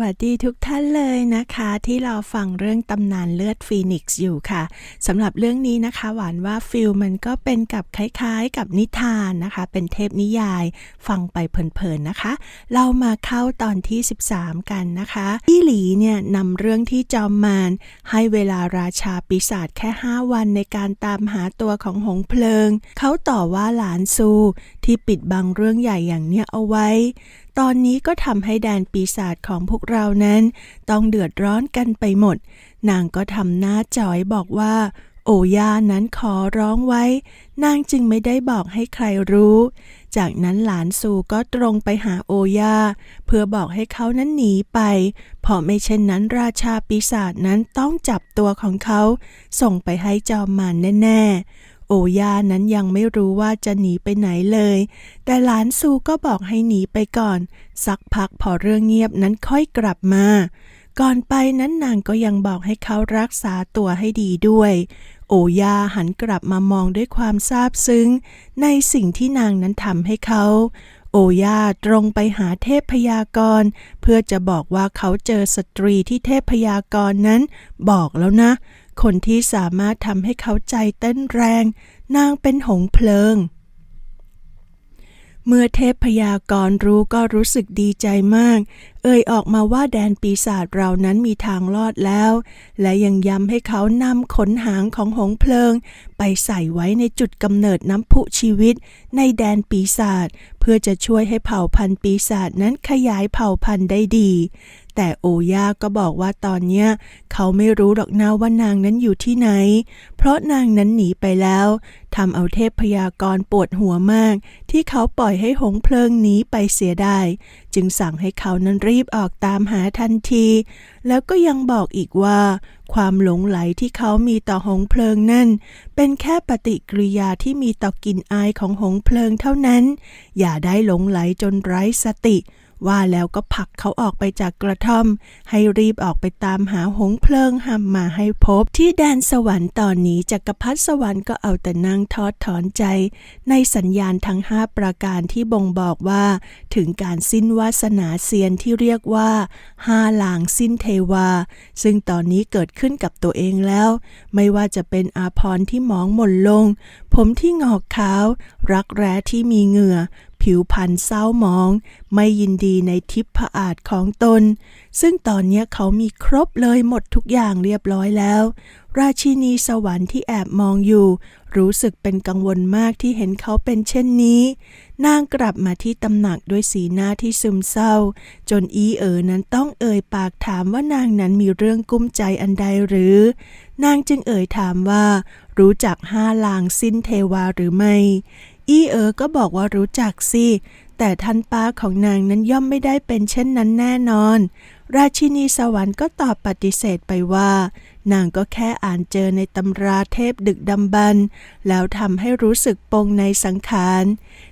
วัสดีทุกท่านเลยนะคะ ที่เราฟังเรื่องตำนานเลือดฟีนิกซ์อยู่ค่ะสำหรับเรื่องนี้นะคะ หวานว่าฟิลมันก็เป็นกับคล้ายๆ กับนิทานนะคะ เป็นเทพนิยายฟังไปเพลินๆนะคะ เรามาเข้าตอนที่ 13 กันนะคะอีหลีเนี่ยนำเรื่องที่จอมมารให้เวลาราชาปีศาจแค่ 5 วันในการตามหาตัวของหงเพลิง เขาต่อว่าหลานซูที่ปิดบังเรื่องใหญ่อย่างเนี้ยเอาไว้ ตอนนี้ก็ทำให้แดนปีศาจของพวกเรานั้น ต้องเดือดร้อนกันไปหมด นางก็ทำหน้าจอยบอกว่า โอย่านั้นขอร้องไว้ นางจึงไม่ได้บอกให้ใครรู้ จากนั้นหลานซูก็ตรงไปหาโอย่าเพื่อบอกให้เขานั้นหนีไป เพราะไม่เช่นนั้นราชาปีศาจนั้นต้องจับตัวของเขา ส่งไปให้จอมมารแน่ๆ โอย่านั้นยังไม่รู้ว่าจะหนีไปไหนเลย แต่หลานซูก็บอกให้หนีไปก่อน สักพักพอเรื่องเงียบนั้นค่อยกลับมา ก่อนไปนั้นนางก็ยังบอกให้เขารักษาตัวให้ดีด้วย โอย่าหันกลับมามองด้วยความซาบซึ้ง ในสิ่งที่นางนั้นทำให้เขาโอย่าตรงไปหาเทพพยากรณ์เพื่อจะบอกว่าเขาเจอสตรีที่เทพพยากรณ์นั้น บอกแล้วนะ คนที่สามารถทำให้เขาใจเต้นแรง นางเป็นหงเพลิง เมื่อเทพพยากรณ์รู้ก็รู้สึกดีใจมาก เอ่ยออกมาว่าแดนปีศาจเรานั้นมีทางรอดแล้ว และยังย้ำให้เขานำขนหางของหงเพลิง ไปใส่ไว้ในจุดกำเนิดน้ำพุชีวิต ในแดนปีศาจเพื่อจะช่วยให้เผ่าพันธุ์ปีศาจนั้นขยายเผ่าพันธุ์ได้ดี แต่โอย่าก็บอกว่าตอนเนี้ยเขาไม่รู้หรอกนะว่านางนั้นอยู่ที่ไหน เพราะนางนั้นหนีไปแล้วทำเอาเทพพยากรปวดหัวมาก ที่เขาปล่อยให้หงเพลิงหนีไปเสียได้ จึงสั่งให้เขานั้นรีบออกตามหาทันที แล้วก็ยังบอกอีกว่า ความหลงไหลที่เขามีต่อหงเพลิงนั่น เป็นแค่ปฏิกิริยาที่มีต่อกลิ่นอายของหงเพลิงเท่านั้น อย่าได้หลงไหลจนไร้สติ ว่าแล้วก็ผลักเขาออกไปจากกระท่อม ให้รีบออกไปตามหาหงเพลิงหำมาให้พบ ที่แดนสวรรค์ตอนนี้จักรพรรดิสวรรค์ก็เอาแต่นั่งทอดถอนใจ ในสัญญาณทั้งห้าประการที่บ่งบอกว่า ถึงการสิ้นวาสนาเซียนที่เรียกว่าห้าหลางสิ้นเทวา ซึ่งตอนนี้เกิดขึ้นกับตัวเองแล้ว ไม่ว่าจะเป็นอาพรที่หมองหม่นลง ผมที่งอกขาว รักแร้ที่มีเหงื่อ ผิวพรรณเศร้าหมอง ไม่ยินดีในทิพผอาจของตน ซึ่งตอนนี้เขามีครบเลยหมดทุกอย่างเรียบร้อยแล้ว ราชินีสวรรค์ที่แอบมองอยู่ รู้สึกเป็นกังวลมากที่เห็นเขาเป็นเช่นนี้ นางกลับมาที่ตำหนักด้วยสีหน้าที่ซึมเศร้า จนอีเอ๋อนั้นต้องเอ่ยปากถามว่านางนั้นมีเรื่องกุ้มใจอันใดหรือ นางจึงเอ่ยถามว่า รู้จักห้าลางสิ้นเทวาหรือไม่ อี้เอ๋อก็บอกว่ารู้จักสิ แต่ท่านป้าของนางนั้นย่อมไม่ได้เป็นเช่นนั้นแน่นอน ราชินีสวรรค์ก็ตอบปฏิเสธไปว่า นางก็แค่อ่านเจอในตำราเทพดึกดำบรรแล้วทำให้รู้สึกปงในสังขาร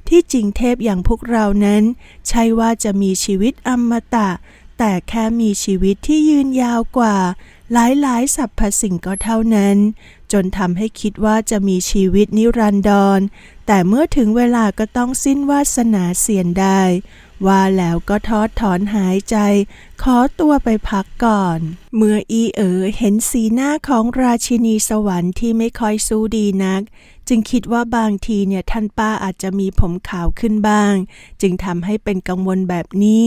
ที่จริงเทพอย่างพวกเรานั้น ใช่ว่าจะมีชีวิตอมตะ แต่แค่มีชีวิตที่ยืนยาวกว่า หลายๆสรรพสิ่งก็เท่านั้น จนทำให้คิดว่าจะมีชีวิตนิรันดร แต่เมื่อถึงเวลาก็ต้องสิ้นวาสนาเสียนได้ ว่าแล้วก็ทอดถอนหายใจ ขอตัวไปพักก่อน เมื่ออีเอ๋อเห็นสีหน้าของราชินีสวรรค์ที่ไม่ค่อยสู้ดีนัก จึงคิดว่าบางทีเนี่ยท่านป้าอาจจะมีผมขาวขึ้นบ้าง จึงทำให้เป็นกังวลแบบนี้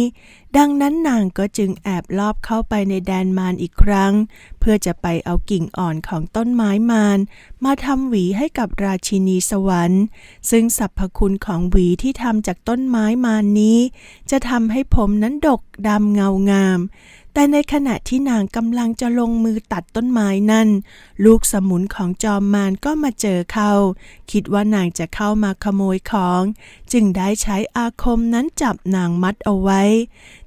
ดังนั้นนางก็จึงแอบลอบเข้าไปในแดนมารอีกครั้ง เพื่อจะไปเอากิ่งอ่อนของต้นไม้มารมาทำหวีให้กับราชินีสวรรค์ ซึ่งสรรพคุณของหวีที่ทำจากต้นไม้มารนี้ จะทำให้ผมนั้นดกดำเงางาม แต่ในขณะที่นางกำลังจะลงมือตัดต้นไม้นั่น ลูกสมุนของจอมมารก็มาเจอเขาคิดว่านางจะเข้ามาขโมยของ จึงได้ใช้อาคมนั้นจับนางมัดเอาไว้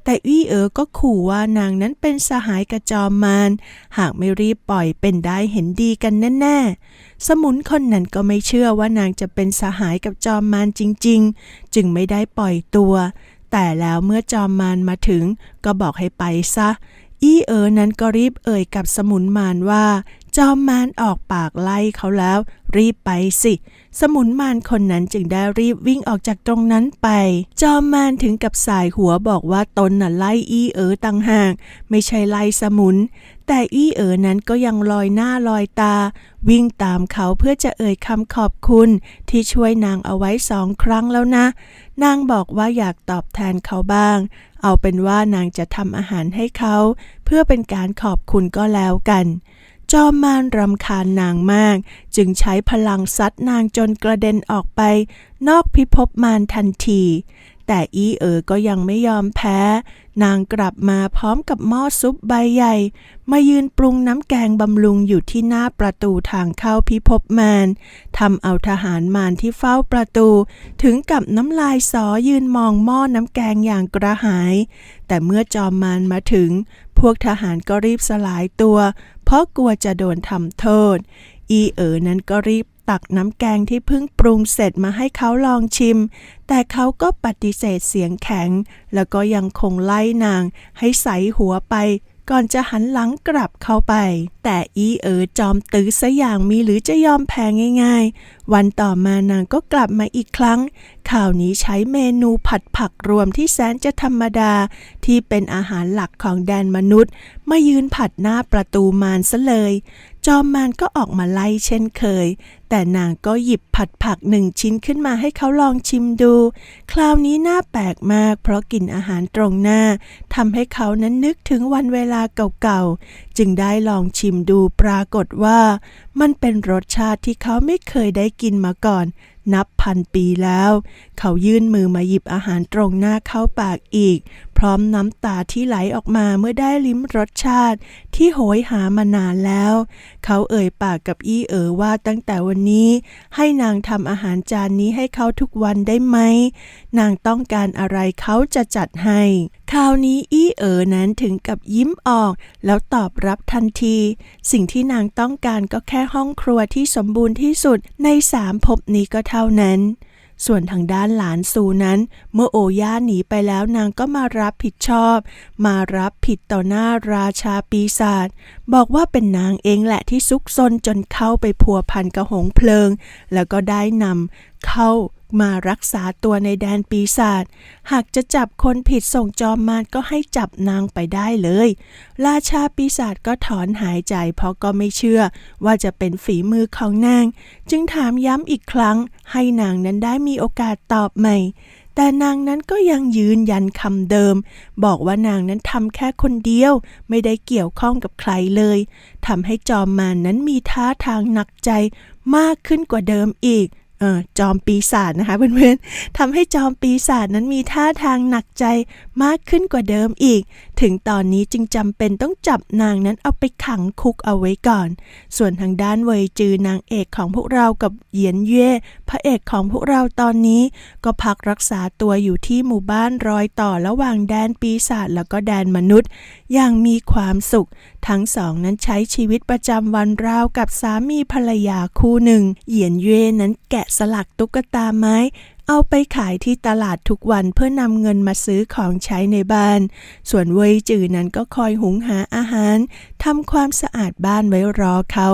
แต่อี้เอ๋อก็ขู่ว่านางนั้นเป็นสหายกับจอมมารหากไม่รีบปล่อยเป็นได้เห็นดีกันแน่ๆสมุนคนนั้นก็ไม่เชื่อว่านางจะเป็นสหายกับจอมมารจริง ๆ จึงไม่ได้ปล่อยตัว แต่แล้วเมื่อจอมมารมาถึงก็บอกให้ไปซะ อี้เอ๋อนั้นก็รีบเอ่ยกับสมุนมารว่า จอมมารออกปากไล่เขาแล้ว รีบไปสิ สมุนมารคนนั้นจึงได้รีบวิ่งออกจากตรงนั้นไป จอมมารถึงกับสายหัวบอกว่าตนน่ะไล่อี้เอ๋อต่างหากไม่ใช่ไล่สมุน แต่อี้เอ๋อนั้นก็ยังลอยหน้าลอยตา วิ่งตามเขาเพื่อจะเอ่ยคำขอบคุณ ที่ช่วยนางเอาไว้สองครั้งแล้วนะ นางบอกว่าอยากตอบแทนเขาบ้าง เอาเป็นว่านางจะทำอาหารให้เขา เพื่อเป็นการขอบคุณก็แล้วกัน จอมมารรำคาญนางมาก จึงใช้พลังซัดนางจนกระเด็นออกไป นอกพิภพมารทันที แต่อีเอ๋อก็ยังไม่ยอมแพ้ นางกลับมาพร้อมกับหม้อซุปใบใหญ่ มายืนปรุงน้ำแกงบำรุงอยู่ที่หน้าประตูทางเข้าพิภพมารทำเอาทหารมารที่เฝ้าประตู ถึงกับน้ำลายสอยืนมองหม้อน้ำแกงอย่างกระหาย แต่เมื่อจอมมารมาถึง พวกทหารก็รีบสลายตัว เพราะกลัวจะโดนทำโทษ อีเอ๋อนั้นก็รีบตักน้ำแกงที่เพิ่งปรุงเสร็จมาให้เขาลองชิม แต่เขาก็ปฏิเสธเสียงแข็ง แล้วก็ยังคงไล่นางให้ใสหัวไป ก่อนจะหันหลังกลับเข้าไป แต่อีเอ๋อจอมตื้อซะอย่างมีหรือจะยอมแพ้ง่าย ๆ วันต่อมานางก็กลับมาอีกครั้ง ข่าวนี้ใช้เมนูผัดผักรวมที่แสนจะธรรมดา ที่เป็นอาหารหลักของแดนมนุษย์ มายืนผัดหน้าประตูมารซะเลย จอมมารก็ออกมาไล่เช่นเคย แต่นางก็หยิบผัดผักหนึ่งชิ้นขึ้นมาให้เขาลองชิมดู คราวนี้หน่าแปลกมาก เพราะกลิ่นอาหารตรงหน้าทำให้เขานั้นนึกถึงวันเวลาเก่าๆ จึงได้ลองชิมดูปรากฏว่า มันเป็นรสชาติที่เขาไม่เคยได้กินมาก่อน นับพันปีแล้ว เขายื่นมือมาหยิบอาหารตรงหน้าเข้าปากอีก พร้อมน้ำตาที่ไหลออกมาเมื่อได้ลิ้มรสชาติ ที่โหยหามานานแล้ว เขาเอ่ยปากกับอี้เอ๋อว่าตั้งแต่วันนี้ ให้นางทำอาหารจานนี้ให้เขาทุกวันได้ไหม นางต้องการอะไรเขาจะจัดให้ คราวนี้อี้เอ๋อนั้นถึงกับยิ้มออก แล้วตอบรับทันที สิ่งที่นางต้องการก็แค่ห้องครัวที่สมบูรณ์ที่สุดในสามภพนี้ก็เท่านั้น ส่วนทางด้านหลานซูนั้น เมื่อโอย่าหนีไปแล้วนางก็มารับผิดชอบ มารับผิดต่อหน้าราชาปีศาจบอกว่าเป็นนางเองแหละที่ซุกซนจนเข้าไปพัวพันกระหงเพลิง แล้วก็ได้นำเข้า มารักษาตัวในแดนปีศาจ หากจะจับคนผิดส่งจอมมารก็ให้จับนางไปได้เลย ราชาปีศาจก็ถอนหายใจเพราะก็ไม่เชื่อว่าจะเป็นฝีมือของนาง จึงถามย้ำอีกครั้งให้นางนั้นได้มีโอกาสตอบใหม่แต่นางนั้นก็ยังยืนยันคำเดิม บอกว่านางนั้นทำแค่คนเดียว ไม่ได้เกี่ยวข้องกับใครเลยทำให้จอมมารนนั้นมีท่าทางหนักใจมากขึ้นกว่าเดิมอีก จอมปีศาจนะคะเพื่อนๆทำให้จอมปีศาจนั้นมีท่าทางหนักใจมากขึ้นกว่าเดิมอีก ถึงตอนนี้จึงจำเป็นต้องจับนางนั้นเอาไปขังคุกเอาไว้ก่อน ส่วนทางด้านเวยจือนางเอกของพวกเรากับเหยียนเย่พระเอกของพวกเราตอนนี้ ก็พักรักษาตัวอยู่ที่หมู่บ้านรอยต่อระหว่างแดนปีศาจแล้วก็แดนมนุษย์ อย่างมีความสุข ทั้งสองนั้นใช้ชีวิตประจำวันราวกับสามีภรรยาคู่หนึ่ง เหยียนเย่นั้นแกะสลักตุ๊กตาไม้ เอาไปขายที่ตลาดทุกวันเพื่อนำเงินมาซื้อของใช้ในบ้าน ส่วนเวยจือนั้นก็คอยหุงหาอาหารทำความสะอาดบ้านไว้รอเขา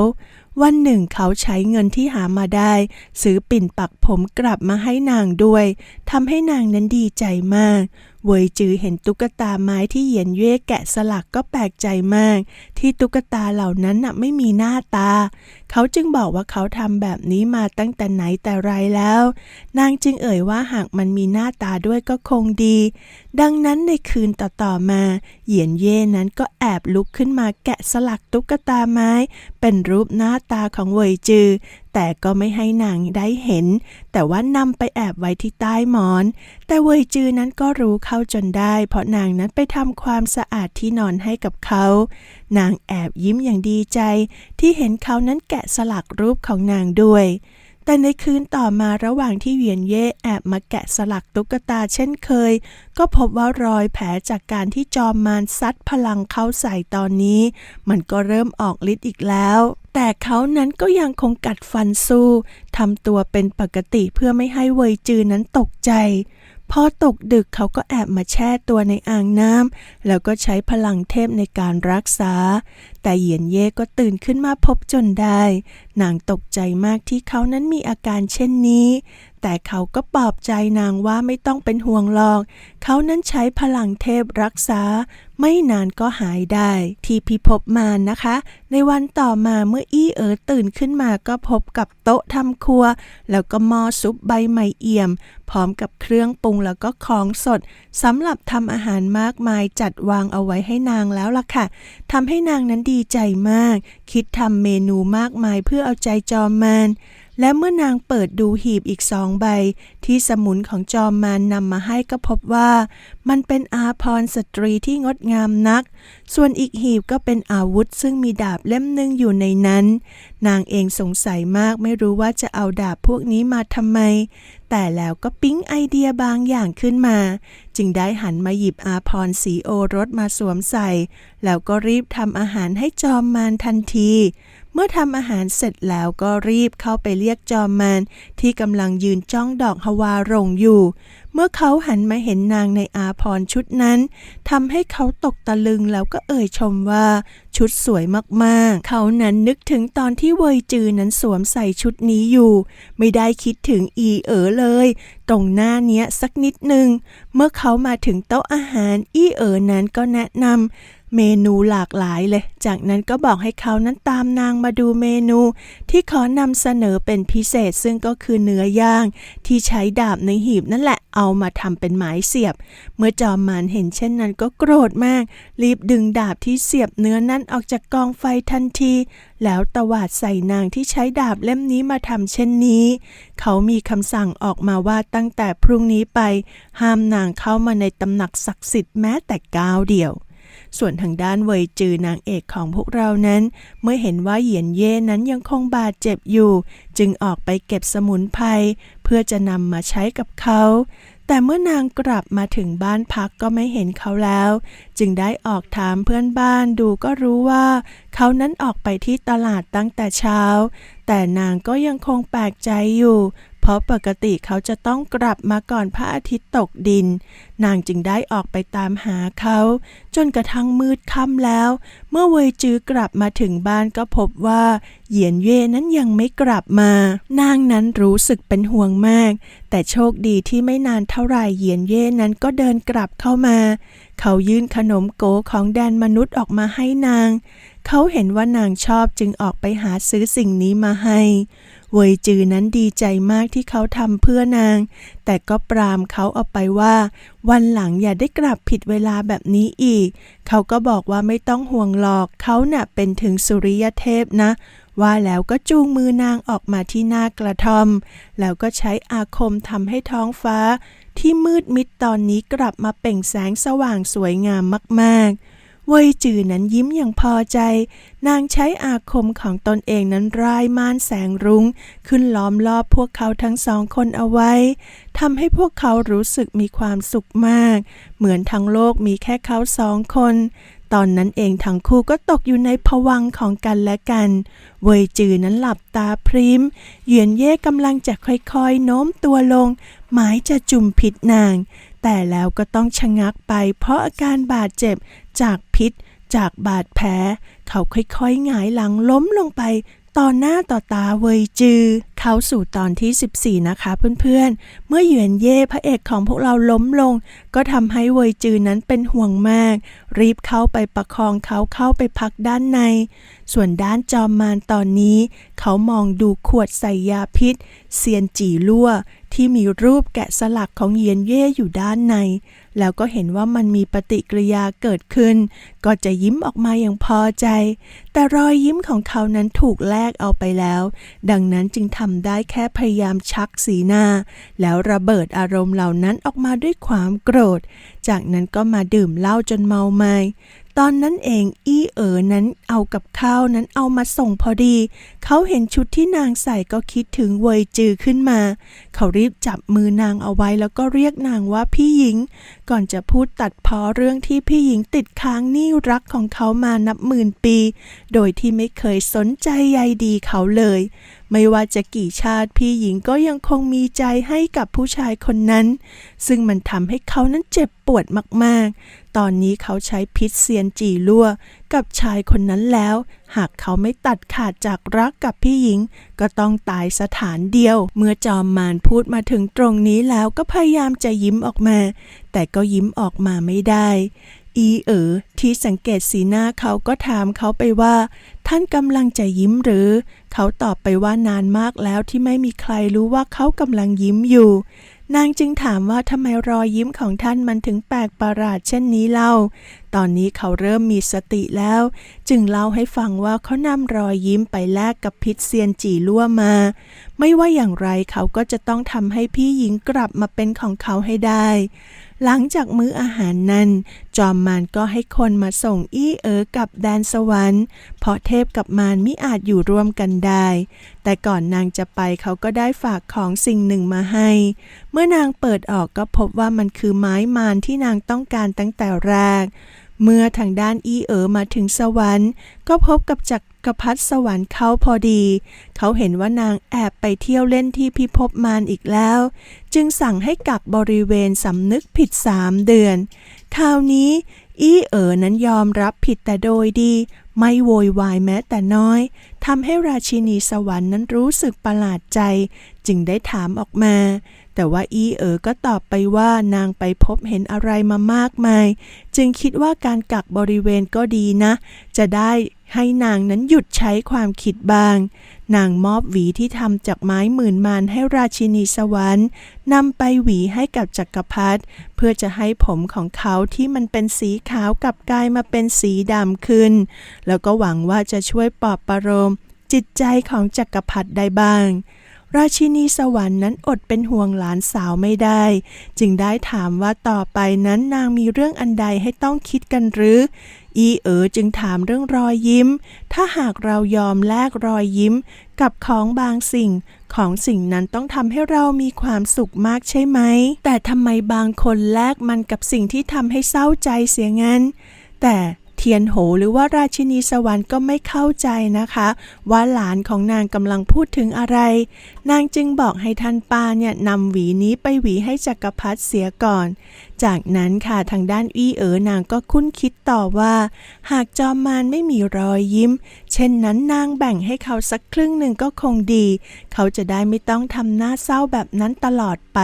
วันหนึ่งเขาใช้เงินที่หามาได้ ซื้อปิ่นปักผมกลับมาให้นางด้วยทำให้นางนั้นดีใจมาก เวยจือเห็นตุ๊กตาไม้ที่เหยียนเย่แกะสลักก็แปลกใจมาก ที่ตุ๊กตาเหล่านั้นน่ะไม่มีหน้าตา เขาจึงบอกว่าเขาทำแบบนี้มาตั้งแต่ไหนแต่ไรแล้ว นางจึงเอ่ยว่าหากมันมีหน้าตาด้วยก็คงดี ดังนั้นในคืนต่อๆมา เหยียนเย่นั้นก็แอบลุกขึ้นมาแกะสลักตุ๊กตาไม้ เป็นรูปหน้าตาของเวยจือ แต่ก็ไม่ให้นางได้เห็น แต่ว่านำไปแอบไว้ที่ใต้หมอน แต่เวยจือนั้นก็รู้เข้าจนได้ เพราะนางนั้นไปทำความสะอาดที่นอนให้กับเขา นางแอบยิ้มอย่างดีใจ ที่เห็นเขานั้นแกะสลักรูปของนางด้วย แต่ในคืนต่อมาระหว่างที่เหวียนเย่แอบมาแกะสลักตุ๊กตาเช่นเคย ก็พบว่ารอยแผลจากการที่จอมมารซัดพลังเข้าใส่ตอนนี้ มันก็เริ่มออกฤทธิ์อีกแล้ว แต่เขานั้นก็ยังคงกัดฟันสู้ทำตัวเป็นปกติเพื่อไม่ให้เวยจือนั้นตกใจพพอตกดึกเขาก็แอบมาแช่ตัวในอ่างน้ำแล้วก็ใช้พลังเทพในการรักษา แต่เหยียนเย่ก็ตื่นขึ้นมาพบจนได้นางตกใจมากที่เขานั้นมีอาการเช่นนี้ แต่เขาก็ปลอบใจนางว่าไม่ต้องเป็นห่วงหรอก เขานั้นใช้พลังเทพรักษา ไม่นานก็หายได้ ที่พิภพมานะคะ ในวันต่อมาเมื่ออี้เอ๋อตื่นขึ้นมาก็พบกับโต๊ะทำครัว แล้วก็หม้อซุปใบใหม่เอี่ยม พร้อมกับเครื่องปรุงแล้วก็ของสดสำหรับทำอาหารมากมายจัดวางเอาไว้ให้นางแล้วล่ะค่ะทำให้นางนั้นดีใจมาก คิดทำเมนูมากมายเพื่อเอาใจจอมมน และเมื่อนางเปิดดูหีบอีกสองใบ ที่สมุนของจอมมารนนำมาให้ก็พบว่า มันเป็นอาพรสตรีที่งดงามนัก ส่วนอีกหีบก็เป็นอาวุธซึ่งมีดาบเล่มหนึ่งอยู่ในนั้น นางเองสงสัยมากไม่รู้ว่าจะเอาดาบพวกนี้มาทำไม แต่แล้วก็ปิ๊งไอเดียบางอย่างขึ้นมา จึงได้หันมาหยิบอาพรสีโอรสมาสวมใส่ แล้วก็รีบทำอาหารให้จอมมารทันที เมื่อทำอาหารเสร็จแล้วก็รีบเข้าไปเรียกจอมมารที่กำลังยืนจ้องดอกฮวารงอยู่ เมื่อเขาหันมาเห็นนางในอาพรชุดนั้นทำให้เขาตกตะลึงแล้วก็เอ่ยชมว่าชุดสวยมากๆ เขานั้นนึกถึงตอนที่เวยจือนั้นสวมใส่ชุดนี้อยู่ ไม่ได้คิดถึงอีเอ๋อเลย ตรงหน้าเนี้ยสักนิดหนึ่ง เมื่อเขามาถึงโต๊ะอาหารอีเอ๋อนั้นก็แนะนำ เมนูหลากหลายเลย จากนั้นก็บอกให้เขานั้นตามนางมาดูเมนู ที่ขอนำเสนอเป็นพิเศษซึ่งก็คือเนื้อย่างที่ใช้ดาบในหีบนั่นแหละ เอามาทำเป็นหมายเสียบ เมื่อจอมมารเห็นเช่นนั้นก็โกรธมาก รีบดึงดาบที่เสียบเนื้อนั้นออกจากกองไฟทันที แล้วตวาดใส่นางที่ใช้ดาบเล่มนี้มาทำเช่นนี้ เขามีคำสั่งออกมาว่าตั้งแต่พรุ่งนี้ไป ห้ามนางเข้ามาในตำหนักศักดิ์สิทธิ์แม้แต่ก้าวเดียว ส่วนทางด้านเวยจือนางเอกของพวกเรานั้น เมื่อเห็นว่าเหยียนเย่นั้นยังคงบาดเจ็บอยู่ จึงออกไปเก็บสมุนไพรเพื่อจะนำมาใช้กับเขา แต่เมื่อนางกลับมาถึงบ้านพักก็ไม่เห็นเขาแล้ว จึงได้ออกถามเพื่อนบ้านดูก็รู้ว่า เขานั้นออกไปที่ตลาดตั้งแต่เช้า แต่นางก็ยังคงแปลกใจอยู่ เพราะปกติเขาจะต้องกลับมาก่อนพระอาทิตย์ตกดิน นางจึงได้ออกไปตามหาเขา จนกระทั่งมืดค่ำแล้ว เมื่อเวยจื้อกลับมาถึงบ้านก็พบว่าเหยียนเย่นั้นยังไม่กลับมา นางนั้นรู้สึกเป็นห่วงมาก แต่โชคดีที่ไม่นานเท่าไหร่เหยียนเย่นั้นก็เดินกลับเข้ามา เขายื่นขนมโกของแดนมนุษย์ออกมาให้นาง เขาเห็นว่านางชอบจึงออกไปหาซื้อสิ่งนี้มาให้ เวยจือนั้นดีใจมากที่เขาทำเพื่อนาง แต่ก็ปรามเขาเอาไปว่า วันหลังอย่าได้กลับผิดเวลาแบบนี้อีก เขาก็บอกว่าไม่ต้องห่วงหรอก เขาน่ะเป็นถึงสุริยเทพนะ ว่าแล้วก็จูงมือนางออกมาที่หน้ากระท่อม แล้วก็ใช้อาคมทำให้ท้องฟ้า ที่มืดมิดตอนนี้กลับมาเปล่งแสงสว่างสวยงามมากๆ เวยจือนั้นยิ้มอย่างพอใจ นางใช้อาคมของตนเองนั้นร่ายม่านแสงรุง้ง ขึ้นล้อมรอบพวกเขาทั้งสองคนเอาไว้ทำให้พวกเขารู้สึกมีความสุขมาก เหมือนทั้งโลกมีแค่เขาสองคน ตอนนั้นเองทั้งคู่ก็ตกอยู่ในภวังของกันและกัน เวยจือนั้นหลับตาพริมเหยียนเย่กำลังจะค่อยๆ โน้มตัวลง หมายจะจุ่มพิษนาง แต่แล้วก็ต้องชะงักไปเพราะอาการบาดเจ็บจากพิษ จากบาดแผล เขาค่อยๆหงายหลังล้มลงไปต่อหน้าต่อตาเวยจือ เข้าสู่ตอนที่ 14 นะคะเพื่อนๆ เมื่อเหยียนเย่พระเอกของพวกเราล้มลง ก็ทำให้เวยจือนั้นเป็นห่วงมาก รีบเข้าไปประคองเขาเข้าไปพักด้านใน ส่วนด้านจอมมารตอนนี้ เขามองดูขวดใส่ยาพิษ เซียนจีลั่ว ที่มีรูปแกะสลักของเยียนเย่อยู่ด้านใน แล้วก็เห็นว่ามันมีปฏิกิริยาเกิดขึ้น ก็จะยิ้มออกมาอย่างพอใจ แต่รอยยิ้มของเขานั้นถูกแลกเอาไปแล้ว ดังนั้นจึงทำได้แค่พยายามชักสีหน้า แล้วระเบิดอารมณ์เหล่านั้นออกมาด้วยความโกรธ จากนั้นก็มาดื่มเหล้าจนเมาไมา้ ตอนนั้นเองอี้เอ๋อนั้นเอากับข้าวนั้นเอามาส่งพอดี เขาเห็นชุดที่นางใส่ก็คิดถึงเวยจือขึ้นมา เขารีบจับมือนางเอาไว้แล้วก็เรียกนางว่าพี่หญิง ก่อนจะพูดตัดพ้อเรื่องที่พี่หญิงติดค้างหนี้รักของเขามานับหมื่นปี โดยที่ไม่เคยสนใจใยดีเขาเลย ไม่ว่าจะกี่ชาติพี่หญิงก็ยังคงมีใจให้กับผู้ชายคนนั้น ซึ่งมันทำให้เขานั้นเจ็บปวดมากๆ ตอนนี้เขาใช้พิษเซียนจีลั่วกับชายคนนั้นแล้ว หากเขาไม่ตัดขาดจากรักกับพี่หญิง ก็ต้องตายสถานเดียว เมื่อจอมมารพูดมาถึงตรงนี้แล้วก็พยายามจะยิ้มออกมา แต่ก็ยิ้มออกมาไม่ได้ อีเอ๋อที่สังเกตสีหน้าเขาก็ถามเขาไปว่า ท่านกำลังจะยิ้มหรือ เขาตอบไปว่านานมากแล้วที่ไม่มีใครรู้ว่าเขากำลังยิ้มอยู่ นางจึงถามว่าทำไมรอยยิ้มของท่านมันถึงแปลกประหลาดเช่นนี้เล่า ตอนนี้เขาเริ่มมีสติแล้ว จึงเล่าให้ฟังว่าเขานำรอยยิ้มไปแลกกับพิษเซียนจีลั่วมา ไม่ว่าอย่างไรเขาก็จะต้องทำให้พี่หญิงกลับมาเป็นของเขาให้ได้ หลังจากมื้ออาหารนั้น จอมมารก็ให้คนมาส่งอี้เอ๋อกับแดนสวรรค์เพราะเทพกับมารมิอาจอยู่ร่วมกันได้ แต่ก่อนนางจะไปเขาก็ได้ฝากของสิ่งหนึ่งมาให้ เมื่อนางเปิดออกก็พบว่ามันคือไม้มารที่นางต้องการตั้งแต่แรก เมื่อทางด้านอีเอ๋อมาถึงสวรรค์ ก็พบกับจักรพรรดิสวรรค์เขาพอดี เขาเห็นว่านางแอบไปเที่ยวเล่นที่พิภพมารอีกแล้ว จึงสั่งให้กักบริเวณสำนึกผิดสามเดือน คราวนี้ อี้เอ๋อนั้นยอมรับผิดแต่โดยดี ไม่โวยวายแม้แต่น้อย ทำให้ราชินีสวรรค์นั้นรู้สึกประหลาดใจ จึงได้ถามออกมา แต่ว่าอี้เอ๋อก็ตอบไปว่านางไปพบเห็นอะไรมามากมาย จึงคิดว่าการกักบริเวณก็ดีนะ จะได้ให้นางนั้นหยุดใช้ความคิดบาง นางมอบหวีที่ทำจากไม้หมื่นมานให้ราชินีสวรรค์นำไปหวีให้กับจักรพรรดิเพื่อจะให้ผมของเขาที่มันเป็นสีขาวกลับกลายมาเป็นสีดำขึ้น แล้วก็หวังว่าจะช่วยปลอบประโลม จิตใจของจักรพรรดิได้บ้าง ราชินีสวรรค์นั้นอดเป็นห่วงหลานสาวไม่ได้ จึงได้ถามว่าต่อไปนั้นนางมีเรื่องอันใดให้ต้องคิดกันหรือ อีเอ๋อจึงถามเรื่องรอยยิ้ม ถ้าหากเรายอมแลกรอยยิ้ม กับของบางสิ่ง ของสิ่งนั้นต้องทำให้เรามีความสุขมากใช่ไหม แต่ทำไมบางคนแลกมันกับสิ่งที่ทำให้เศร้าใจเสียงั้น แต่ เทียนโหหรือว่าราชินีสวรรค์ก็ไม่เข้าใจนะคะ ว่าหลานของนางกำลังพูดถึงอะไร นางจึงบอกให้ท่านป้าเนี่ยนำหวีนี้ไปหวีให้จักรพรรดิเสียก่อน จากนั้นค่ะทางด้านอี้เอ๋อนางก็คุ้นคิดต่อว่า หากจอมมารไม่มีรอยยิ้ม เช่นนั้นนางแบ่งให้เขาสักครึ่งหนึ่งก็คงดี เขาจะได้ไม่ต้องทำหน้าเศร้าแบบนั้นตลอดไป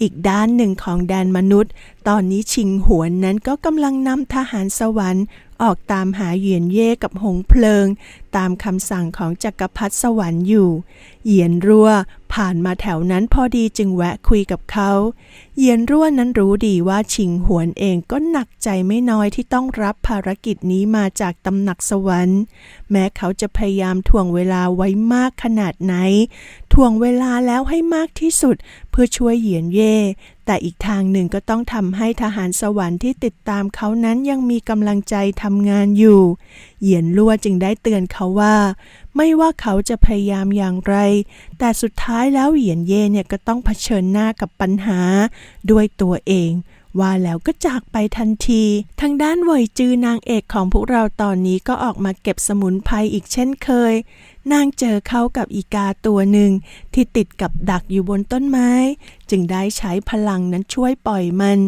อีกด้านหนึ่งของแดนมนุษย์ ตอนนี้ชิงหวนนั้นก็กำลังนำทหารสวรรค์ออกตามหาเหยียนเย่กับหงเพลิง ตามคำสั่งของจักรพรรดิสวรรค์อยู่ เหยียนรั่วผ่านมาแถวนั้นพอดีจึงแวะคุยกับเขา เหยียนรั่วนั้นรู้ดีว่าชิงหวนเองก็หนักใจไม่น้อยที่ต้องรับภารกิจนี้มาจากตำหนักสวรรค์ แม้เขาจะพยายามถ่วงเวลาไว้มากขนาดไหน ถ่วงเวลาแล้วให้มากที่สุด เพื่อช่วยเหยียนเย่ แต่อีกทางหนึ่งก็ต้องทำให้ทหารสวรรค์ที่ติดตามเขานั้นยังมีกำลังใจทำงานอยู่ เหยียนลั่วจึงได้เตือนเขาว่า ไม่ว่าเขาจะพยายามอย่างไร แต่สุดท้ายแล้วเหยียนเย่เนี่ยก็ต้องเผชิญหน้ากับปัญหาด้วยตัวเอง ว่าแล้วก็จากไปทันที ทางด้านเวยจือนางเอกของพวกเราตอนนี้ก็ออกมาเก็บสมุนไพรอีกเช่นเคย นางเจอเข้ากับอีกาตัวหนึ่ง ที่ติดกับดักอยู่บนต้นไม้ จึงได้ใช้พลังนั้นช่วยปล่อยมัน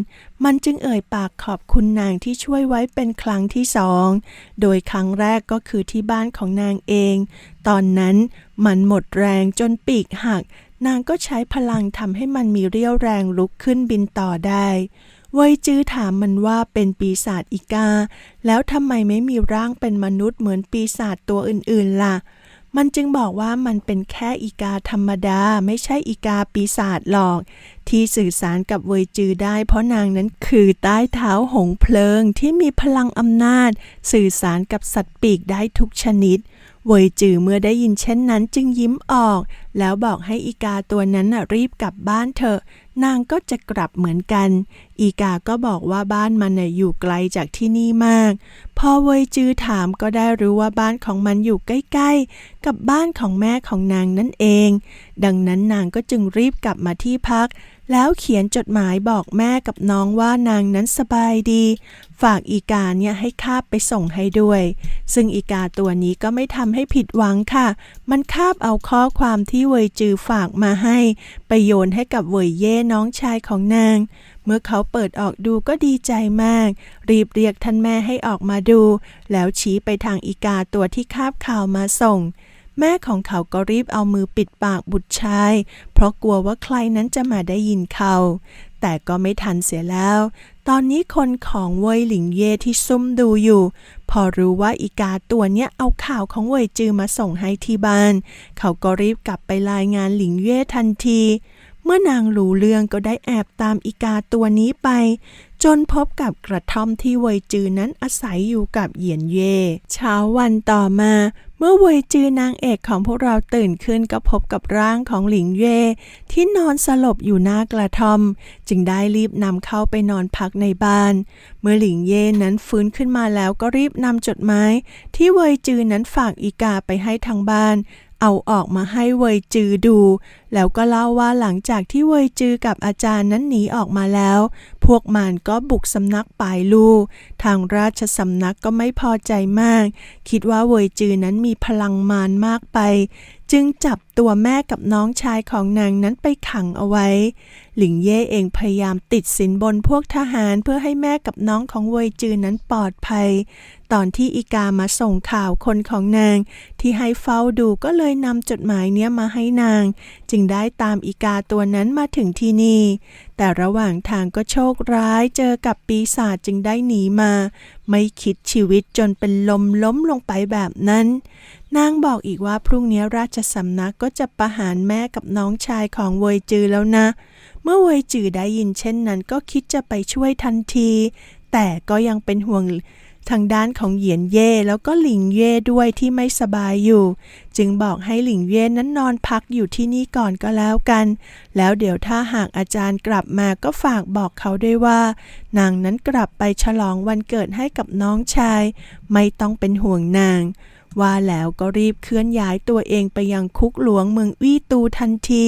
มันจึงเอ่ยปากขอบคุณนางที่ช่วยไว้เป็นครั้งที่สอง โดยครั้งแรกก็คือที่บ้านของนางเอง ตอนนั้นมันหมดแรงจนปีกหักนางก็ใช้พลังทำให้มันมีเรี่ยวแรงลุกขึ้นบินต่อได้ เวยจื้อถามมันว่าเป็นปีศาจอีกา แล้วทำไมไม่มีร่างเป็นมนุษย์เหมือนปีศาจตัวอื่นๆล่ะ มันจึงบอกว่ามันเป็นแค่อีกาธรรมดาไม่ใช่อีกาปีศาจหรอก ที่สื่อสารกับเวยจือได้ เพราะนางนั้นคือใต้เท้าหงเพลิงที่มีพลังอำนาจ สื่อสารกับสัตว์ปีกได้ทุกชนิดเวยจือเมื่อได้ยินเช่นนั้นจึงยิ้มออก แล้วบอกให้อีกาตัวนั้นน่ะรีบกลับบ้านเถอะ นางก็จะกลับเหมือนกัน อีกาก็บอกว่าบ้านมันน่ะอยู่ไกลจากที่นี่มาก พอเวยจือถามก็ได้รู้ว่าบ้านของมันอยู่ใกล้ๆ กับบ้านของแม่ของนางนั่นเอง ดังนั้นนางก็จึงรีบกลับมาที่พัก แล้วเขียนจดหมายบอกแม่กับน้องว่านางนั้นสบายดี ฝากอีกาเนี่ยให้คาบไปส่งให้ด้วย ซึ่งอีกาตัวนี้ก็ไม่ทำให้ผิดหวังค่ะ มันคาบเอาข้อความที่เวยจือฝากมาให้ ไปโยนให้กับเวยเย่น้องชายของนาง เมื่อเขาเปิดออกดูก็ดีใจมาก รีบเรียกท่านแม่ให้ออกมาดู แล้วชี้ไปทางอีกาตัวที่คาบข่าวมาส่ง แม่ของเขาก็รีบเอามือปิดปากบุตรชาย เพราะกลัวว่าใครนั้นจะมาได้ยินเขา แต่ก็ไม่ทันเสียแล้ว ตอนนี้คนของเวยหลิงเย่ที่ซุ่มดูอยู่ พอรู้ว่าอีกาตัวเนี้ยเอาข่าวของเวยจือมาส่งให้ที่บ้าน เขาก็รีบกลับไปรายงานหลิงเย่ทันที เมื่อนางรู้เรื่องก็ได้แอบตามอีกาตัวนี้ไปจนพบกับกระท่อมที่เวยจือนั้นอาศัยอยู่กับเหยียนเย่เช้าวันต่อมา เมื่อเวยจือนางเอกของพวกเราตื่นขึ้นก็พบกับร่างของหลิงเย่ที่นอนสลบอยู่หน้ากระท่อม จึงได้รีบนำเข้าไปนอนพักในบ้าน เมื่อหลิงเย่นั้นฟื้นขึ้นมาแล้วก็รีบนำจดหมายที่เวยจือนั้นฝากอีกาไปให้ทางบ้านเอาออกมาให้เวยจือดู แล้วก็เล่าว่าหลังจากที่เวยจือกับอาจารย์นั้นหนีออกมาแล้ว พวกมันก็บุกสำนักปายลูทางราชสำนักก็ไม่พอใจมาก คิดว่าเวยจือนั้นมีพลังมารมากไป จึงจับตัวแม่กับน้องชายของนางนั้นไปขังเอาไว้ หลิงเย่เองพยายามติดสินบนพวกทหารเพื่อให้แม่กับน้องของเวยจือนั้นปลอดภัย ตอนที่อีกามาส่งข่าวคนของนาง ที่ให้เฝ้าดูก็เลยนำจดหมายเนี้ยมาให้นาง จึงได้ตามอีกาตัวนั้นมาถึงที่นี่ แต่ระหว่างทางก็โชคร้ายเจอกับปีศาจจึงได้หนีมา ไม่คิดชีวิตจนเป็นลมล้มลงไปแบบนั้น นางบอกอีกว่าพรุ่งนี้ราชสำนักก็จะประหารแม่กับน้องชายของเวยจือแล้วนะ เมื่อเวยจือได้ยินเช่นนั้นก็คิดจะไปช่วยทันที แต่ก็ยังเป็นห่วง ทางด้านของเหยียนเย่แล้วก็หลิงเย่ด้วยที่ไม่สบายอยู่ จึงบอกให้หลิงเย่นั้นนอนพักอยู่ที่นี่ก่อนก็แล้วกัน แล้วเดี๋ยวถ้าหากอาจารย์กลับมาก็ฝากบอกเขาด้วยว่า นางนั้นกลับไปฉลองวันเกิดให้กับน้องชาย ไม่ต้องเป็นห่วงนาง ว่าแล้วก็รีบเคลื่อนย้ายตัวเองไปยังคุกหลวงเมืองวี่ตูทันที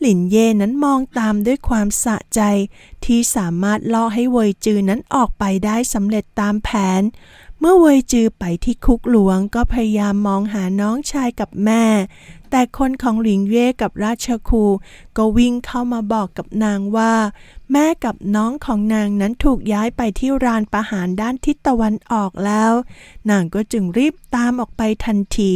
หลินเย่นั้นมองตามด้วยความสะใจ ที่สามารถล่อให้เวยจือนั้นออกไปได้สำเร็จตามแผน เมื่อเวยจือไปที่คุกหลวงก็พยายามมองหาน้องชายกับแม่ แต่คนของหลิงเย่กับราชครูก็วิ่งเข้ามาบอกกับนางว่า แม่กับน้องของนางนั้นถูกย้ายไปที่รานประหารด้านทิศตะวันออกแล้ว นางก็จึงรีบตามออกไปทันที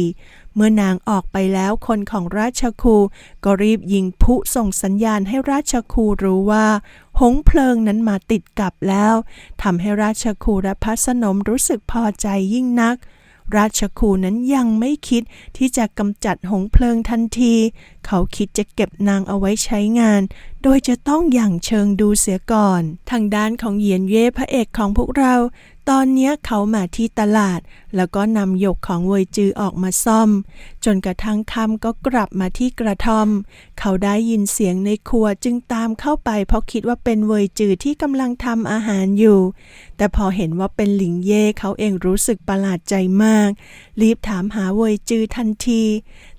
เมื่อนางออกไปแล้วคนของราชครูก็รีบยิงพลุส่งสัญญาณให้ราชครูรู้ว่าหงเพลิงนั้นมาติดกับแล้วทำให้ราชครูและพระสนมรู้สึกพอใจยิ่งนัก ราชครูนั้นยังไม่คิดที่จะกำจัดหงเพลิงทันที เขาคิดจะเก็บนางเอาไว้ใช้งาน โดยจะต้องอย่างเชิงดูเสียก่อน ทางด้านของเหยียนเย่พระเอกของพวกเรา ตอนนี้เขามาที่ตลาด แล้วก็นำหยกของเวยจือออกมาซ่อม จนกระทั่งค่ำก็กลับมาที่กระท่อม เขาได้ยินเสียงในครัวจึงตามเข้าไป เพราะคิดว่าเป็นเวยจือที่กำลังทำอาหารอยู่ แต่พอเห็นว่าเป็นหลิงเย่เขาเองรู้สึกประหลาดใจมาก รีบถามหาเวยจือทันที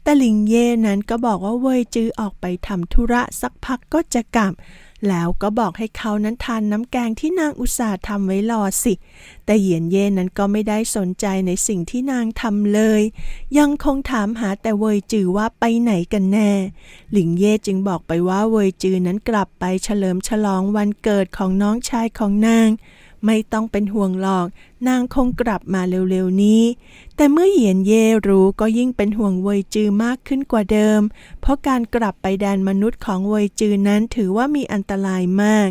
แต่หลิงเย่นั้นก็บอกว่าเวยจือออกไปทำธุระสักพักก็จะกลับ แล้วก็บอกให้เขานั้นทานน้ำแกงที่นางอุตส่าห์ทำไว้รอสิ แต่เหยียนเย่นั้นก็ไม่ได้สนใจในสิ่งที่นางทำเลย ยังคงถามหาแต่เวยจือว่าไปไหนกันแน่ หลิงเย่จึงบอกไปว่าเวยจือนั้นกลับไปเฉลิมฉลองวันเกิดของน้องชายของนาง ไม่ต้องเป็นห่วงหรอก นางคงกลับมาเร็วๆนี้ แต่เมื่อเหยียนเย่รู้ก็ยิ่งเป็นห่วงเวยจือมากขึ้นกว่าเดิม เพราะการกลับไปแดนมนุษย์ของเวยจือนั้นถือว่ามีอันตรายมาก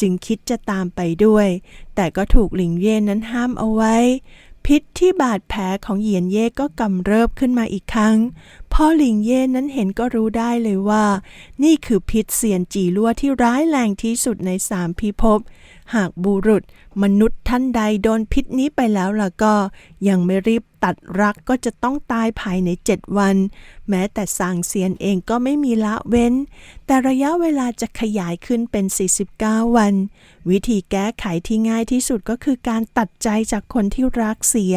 จึงคิดจะตามไปด้วย แต่ก็ถูกหลิงเย่นั้นห้ามเอาไว้ พิษที่บาดแผลของเหยียนเย่ก็กำเริบขึ้นมาอีกครั้งพอหลิงเย่นั้นเห็นก็รู้ได้เลยว่า นี่คือพิษเสียนจีลั่วที่ร้ายแรงที่สุดในสามพิภพ หากบุรุษ มนุษย์ท่านใดโดนพิษนี้ไปแล้วล่ะก็ ยังไม่รีบตัดรักก็จะต้องตายภายในเจ็ดวัน แม้แต่สางเซียนเองก็ไม่มีละเว้น แต่ระยะเวลาจะขยายขึ้นเป็น 49 วัน วิธีแก้ไขที่ง่ายที่สุดก็คือการตัดใจจากคนที่รักเสีย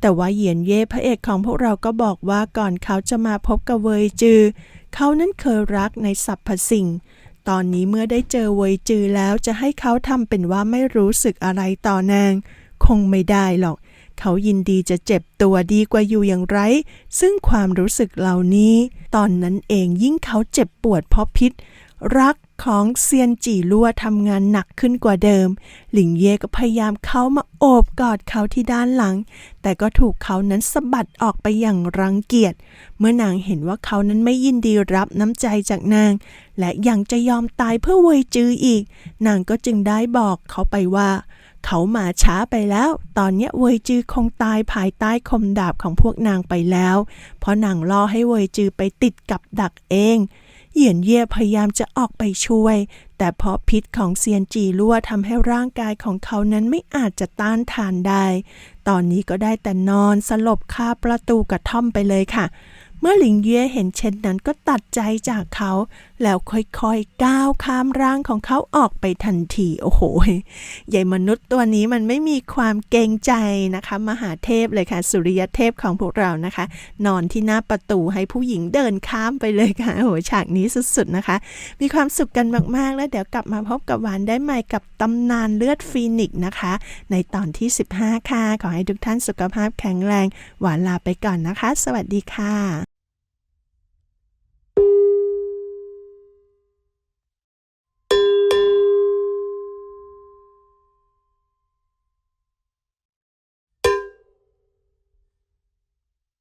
แต่ว่าเหยียนเย่พระเอกของพวกเราก็บอกว่าก่อนเขาจะมาพบกับเวยจือ เขานั้นเคยรักในสรรพสิ่ง ตอนนี้เมื่อได้เจอเวยจือแล้วจะให้เขาทำเป็นว่าไม่รู้สึกอะไรต่อนาง คงไม่ได้หรอก เขายินดีจะเจ็บตัวดีกว่าอยู่อย่างไร ซึ่งความรู้สึกเหล่านี้ ตอนนั้นเองยิ่งเขาเจ็บปวดเพราะพิษ รัก ของเซียนจีลั่วทำงานหนักขึ้นกว่าเดิม หลิงเย่ก็พยายามเข้ามาโอบกอดเขาที่ด้านหลัง แต่ก็ถูกเขานั้นสะบัดออกไปอย่างรังเกียจ เมื่อนางเห็นว่าเขานั้นไม่ยินดีรับน้ำใจจากนาง และยังจะยอมตายเพื่อเวยจืออีก นางก็จึงได้บอกเขาไปว่า เขามาช้าไปแล้ว ตอนนี้เวยจือคงตายภายใต้คมดาบของพวกนางไปแล้ว เพราะนางล่อให้เวยจือไปติดกับดักเอง เหยียนเย่พยายามจะออกไปช่วย แต่เพราะพิษของเซียนจีลั่วทำให้ร่างกายของเขานั้นไม่อาจจะต้านทานได้ ตอนนี้ก็ได้แต่นอนสลบคาประตูกระท่อมไปเลยค่ะ เมื่อหลิงเย่เห็นเช่นนั้นก็ตัดใจจากเขา แล้วค่อยๆก้าวข้ามร่างของเขาออกไปทันทีโอ้โหใหญ่มนุษย์ตัวนี้มันไม่มีความเกรงใจนะคะ มหาเทพเลยค่ะ สุริยเทพของพวกเรานะคะ นอนที่หน้าประตูให้ผู้หญิงเดินข้ามไปเลยค่ะโอ้โหฉากนี้สุดๆนะคะ มีความสุขกันมากๆ แล้วเดี๋ยวกลับมาพบกับหวานได้ใหม่กับตำนานเลือดฟีนิกซ์นะคะ ในตอนที่ 15 ค่ะขอให้ทุกท่านสุขภาพแข็งแรง หวานลาไปก่อนนะคะ สวัสดีค่ะ